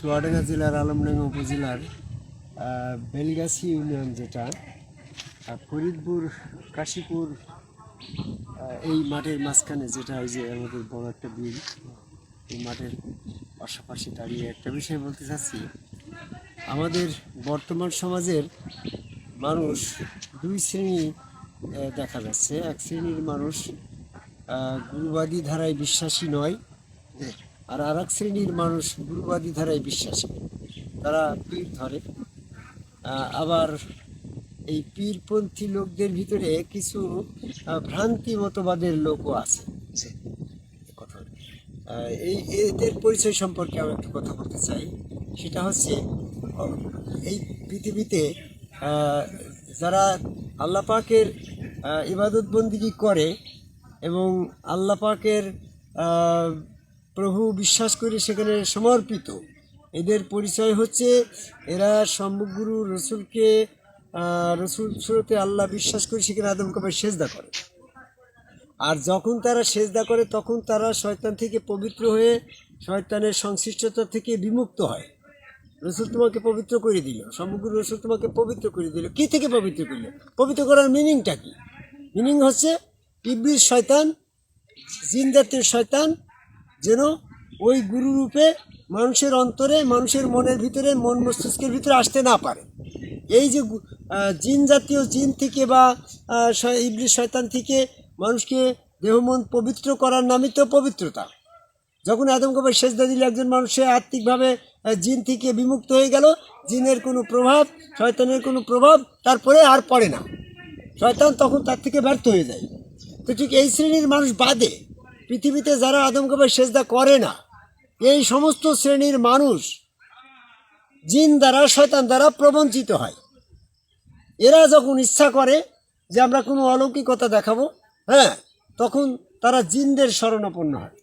চুয়াডাঙ্গা জেলার আলমডাঙ্গা উপজেলার বেলগাছি ইউনিয়ন যেটা ফরিদপুর, কাশীপুর এই মাঠের মাঝখানে যেটা ওই যে আমাদের বড় একটা বিল, এই মাঠের পাশাপাশি দাঁড়িয়ে একটা বিষয় বলতে চাচ্ছি। আমাদের বর্তমান সমাজের মানুষ দুই শ্রেণি দেখা যাচ্ছে। এক শ্রেণির মানুষ গুরুবাদী ধারায় বিশ্বাসী নয়। আর আর এক শ্রেণির মানুষ গুরুবাদী ধারায় বিশ্বাসী। তারা পীর ধরে। আবার এই পীরপন্থী লোকদের ভিতরে কিছু ভ্রান্তি মতবাদের লোকও আছে। এই এদের পরিচয় সম্পর্কে আমি একটু কথা বলতে চাই। সেটা হচ্ছে এই পৃথিবীতে যারা আল্লাহ পাকের ইবাদত বন্দিগি করে এবং আল্লাহ পাকের আহ, প্রভু বিশ্বাস করে সেখানে সমর্পিত। এদের পরিচয় হচ্ছে, এরা সম্মুখগুরু রসুলকে রসুল সুরতে আল্লাহ বিশ্বাস করে সেখানে আদম কবে সেজদা করে। আর যখন তারা সেজদা করে, তখন তারা শয়তান থেকে পবিত্র হয়ে শয়তানের সংশ্লিষ্টতা থেকে বিমুক্ত হয়। রসুল তোমাকে পবিত্র করে দিল। সমগ্র রসুল তোমাকে পবিত্র করে দিল। কি থেকে পবিত্র করল? পবিত্র করার মিনিংটা কি? মিনিং হচ্ছে, ইবলিস শয়তান জিন জাতীয় শয়তান যেন ওই গুরুরূপে মানুষের অন্তরে, মানুষের মনের ভিতরে, মন মস্তিষ্কের ভিতরে আসতে না পারে। এই যে জিন জাতীয় জিন থেকে বা ইবলিস শয়তান থেকে মানুষকে দেহমন পবিত্র করার নামই তো পবিত্রতা। যখন আদম কবে সেজদা দিলে একজন মানুষের আত্মিকভাবে জিন থেকে বিমুক্ত হয়ে গেল, জিনের কোনো প্রভাব, শয়তানের কোনো প্রভাব তারপরে আর পড়ে না। শয়তান তখন তার থেকে ব্যর্থ হয়ে যায়। তো ঠিক এই শ্রেণির মানুষ বাদে পৃথিবীতে যারা আদম কবে সেজদা করে না, এই সমস্ত শ্রেণির মানুষ জিন দ্বারা, শয়তান দ্বারা প্রবঞ্চিত হয়। এরা যখন ইচ্ছা করে যে আমরা কোনো অলৌকিকতা দেখাবো হ্যাঁ তখন তারা জিনদের শরণাপন্ন হয়।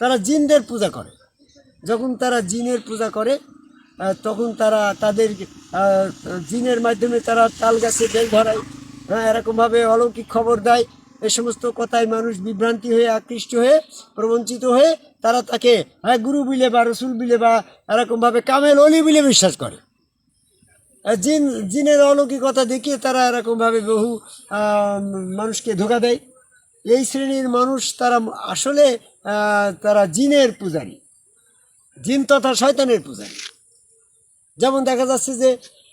তারা জিনদের পূজা করে। যখন তারা জিনের পূজা করে তখন তারা তাদের জিনের মাধ্যমে তারা তাল গাছে বেল ধরায় হ্যাঁ এরকমভাবে অলৌকিক খবর দেয়। এ সমস্ত কথায় মানুষ বিভ্রান্তি হয়ে, আকৃষ্ট হয়ে, প্রবঞ্চিত হয়ে তারা তাকে হ্যাঁ গুরু বিলে বা রসুল বিলে বা এরকমভাবে কামেল অলি বিলে বিশ্বাস করে। জিন, জিনের অলৌকিকতা দেখিয়ে তারা এরকমভাবে বহু মানুষকে ধোকা দেয়। এই শ্রেণির মানুষ তারা আসলে তারা জিনের পূজারী। জিন তথা শয়তানের পূজারী। যেমন দেখা যাচ্ছে যে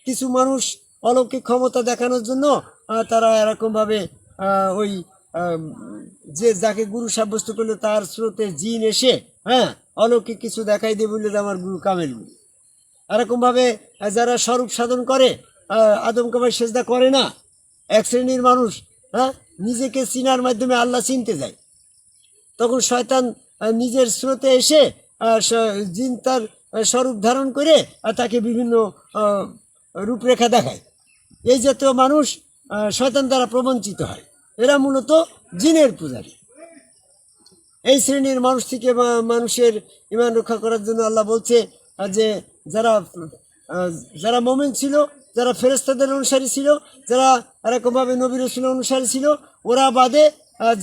কিছু মানুষ অলৌকিক ক্ষমতা দেখানোর জন্য তারা এরকমভাবে ওই যে যাকে গুরু সাব্যস্ত করল তার স্রোতে জিন এসে হ্যাঁ অলৌকিক কিছু দেখাই দিয়ে বললে যে আমার গুরু কামেল গুরু। এরকমভাবে যারা স্বরূপ সাধন করে আদম কামাই সেজদা করে না, এক শ্রেণির মানুষ হ্যাঁ নিজেকে চিনার মাধ্যমে আল্লাহ চিনতে যায়। তখন শয়তান নিজের স্রোতে এসে জিন তার স্বরূপ ধারণ করে আর তাকে বিভিন্ন রূপরেখা দেখায়। এই জাতীয় মানুষ শয়তান দ্বারা প্রবঞ্চিত হয়। এরা মূলত জিনের পূজারী। এই শ্রেণির মানুষ থেকে মানুষের ইমান রক্ষা করার জন্য আল্লাহ বলছে যে যারা যারা মোমেন ছিল, যারা ফেরেস্তাদের অনুসারী ছিল, যারা এরকমভাবে নবী অনুসারী ছিল, ওরা বাদে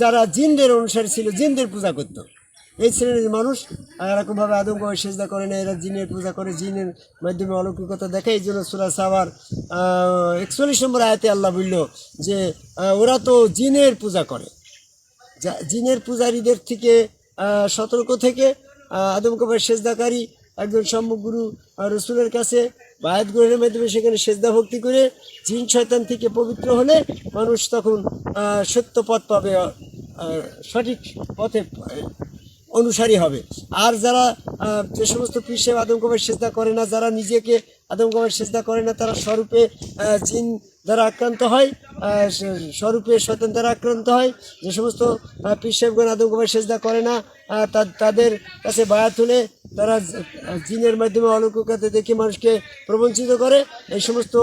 যারা জিনদের অনুসারী ছিল, জিনদের পূজা করত। এই শ্রেণির মানুষ এরকমভাবে আদমভাবে সেজদা করে না এরা জিনের পূজা করে, জিনের মাধ্যমে অলৌকিকতা দেখে, এই জন্য সুরা সাবার একচল্লিশ নম্বর আয়াতে আল্লাহ বলল যে ওরা তো জিনের পূজা করে। যা- জিনের পূজারীদের থেকে সতর্ক থেকে আদম কবার সেজদাকারী একজন সম্মুখগুরু রসুলের কাছে বায়াত গ্রহণের মাধ্যমে সেখানে সেজদা ভক্তি করে, জিন শয়তান থেকে পবিত্র হলে মানুষ তখন সত্য পথ পাবে সঠিক পথে অনুসারী হবে। আর যারা যে সমস্ত পীর আদম কবার সেজদা করে না, যারা নিজেকে আদম সেজদা করে না, তারা স্বরূপে জিন দ্বারা আক্রান্ত হয় স্বরূপে শয়তান দ্বারা আক্রান্ত হয়। যে সমস্ত পীর সাহেবগণ আদম সেজদা করে না তাদের কাছে বায়া তুলে তারা জিনের মাধ্যমে অলৌকিকতা দেখে মানুষকে প্রবঞ্চিত করে। এই সমস্ত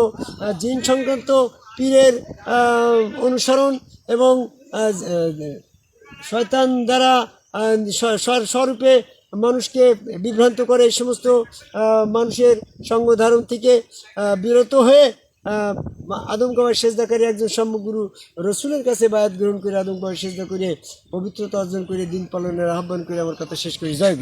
জিন সংক্রান্ত পীরের অনুসরণ এবং শয়তান দ্বারা স্বরূপে মানুষকে বিভ্রান্ত করে এই সমস্ত মানুষের সঙ্গ ধারণ থেকে বিরত হয়ে আদম কাবার সেজদাকারী একজন সম্যগুরু রসুলের কাছে বায়াত গ্রহণ করে, আদম কাবার সেজদা করে, পবিত্রতা অর্জন করে, দিন পালনের আহ্বান করে, আমার কথা শেষ করি। জয়